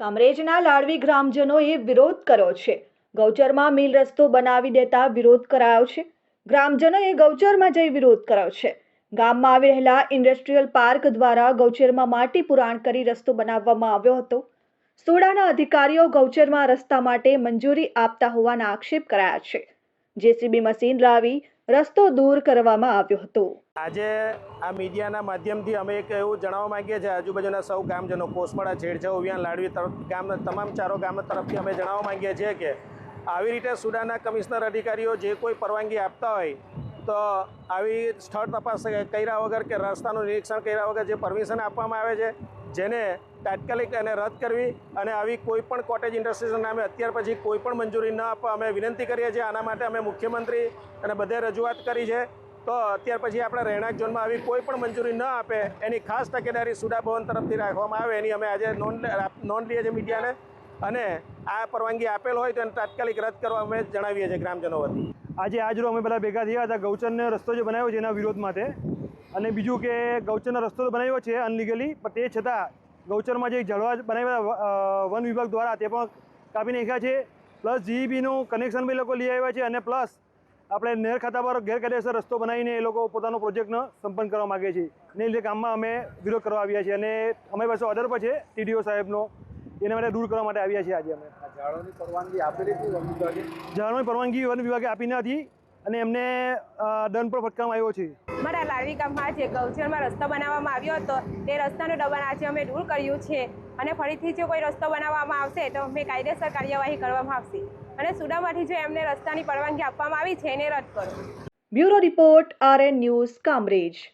કામરેજના લાડવી ગ્રામજનોએ વિરોધ કર્યો છે. ગૌચરમાં મિલ રસ્તો બનાવી દેતા વિરોધ કરાયો છે. ગ્રામજનોએ ગૌચરમાં જઈ વિરોધ કર્યો છે. ગામમાં આવી રહેલા ઇન્ડસ્ટ્રીયલ પાર્ક દ્વારા ગૌચરમાં માટી પુરાણ કરી રસ્તો બનાવવામાં આવ્યો હતો. સોડાના અધિકારીઓ ગૌચરમાં રસ્તા માટે મંજૂરી આપતા હોવાના આક્ષેપ કરાયા છે. જેસીબી મશીન લાવી રસ્તો દૂર કરવામાં આવ્યો હતો. આજે આ મીડિયાના માધ્યમથી અમે એક એવું જણાવવા માંગીએ છીએ, આજુબાજુના સૌ ગામજનો કોસમાળા છેડછાવ ઉવિયાન લાડવી ગામના તમામ ચારો ગામ તરફથી અમે જણાવવા માંગીએ છીએ કે આવી રીતે સુડાના કમિશનર અધિકારીઓ જે કોઈ પરવાનગી આપતા હોય તો આવી સ્થળ તપાસ કર્યા વગર કે રસ્તાનું નિરીક્ષણ કર્યા વગર જે પરમિશન આપવામાં આવે છે, જેને તાત્કાલિક એને રદ કરવી અને આવી કોઈ પણ કોટેજ ઇન્ડસ્ટ્રીઝના નામે અત્યાર પછી કોઈ પણ મંજૂરી ન આપવા અમે વિનંતી કરીએ છીએ. આના માટે અમે મુખ્યમંત્રી અને બધે રજૂઆત કરી છે. તો અત્યાર પછી આપણે રહેણાંક ઝોનમાં આવી કોઈ પણ મંજૂરી ન આપે, એની ખાસ તકેદારી સુડા ભવન તરફથી રાખવામાં આવે, એની અમે આજે નોંધ નોંધ લઈએ છીએ મીડિયાને. અને આ પરવાનગી આપેલ હોય તો એને તાત્કાલિક રદ કરવા અમે જણાવીએ છીએ ગ્રામજનો વતી. આજે આજ રોજ અમે બધા ભેગા થયા હતા, ગૌચરનો રસ્તો જે બનાવ્યો છે એના વિરોધ માટે. અને બીજું કે ગૌચરનો રસ્તો તો બનાવ્યો છે અનલીગલી, પણ તે છતાં ગૌચરમાં જે ઝાડવા બનાવ્યા વન વિભાગ દ્વારા તે પણ કાપી નાખ્યા છે. પ્લસ જીઈબીનું કનેક્શન બી લોકો લઈ આવ્યા છે અને પ્લસ આપણે નહેર ખાતા પર ગેરકાયદેસર રસ્તો બનાવીને એ લોકો પોતાનો પ્રોજેક્ટનો સંપન્ન કરવા માગે છે. ને લીધે કામમાં અમે વિરોધ કરવા આવ્યા છીએ અને અમારી પાસે ઓર્ડર પર છે, ટીડીઓ સાહેબનો. એના માટે દૂર કરવા માટે આવ્યા છીએ આજે અમે. ઝાડોની પરવાનગી આપેલી હતી વન વિભાગે? ઝાડવાની પરવાનગી વન વિભાગે આપી નથી અને એમને દંડ પણ ફટકારવામાં આવ્યો છે. મારા લાડવી ગામમાં જે ગૌચરમાં રસ્તો બનાવવામાં આવ્યો હતો તે રસ્તાનો દબાણ આજે અમે દૂર કર્યું છે. અને ફરીથી જો કોઈ રસ્તો બનાવવામાં આવશે તો અમે કાયદેસર કાર્યવાહી કરવામાં આવશે. અને સુડામાંથી જો એમને રસ્તાની પરવાનગી આપવામાં આવી છે એને રદ કરો. Bureau report RN news Kamrej.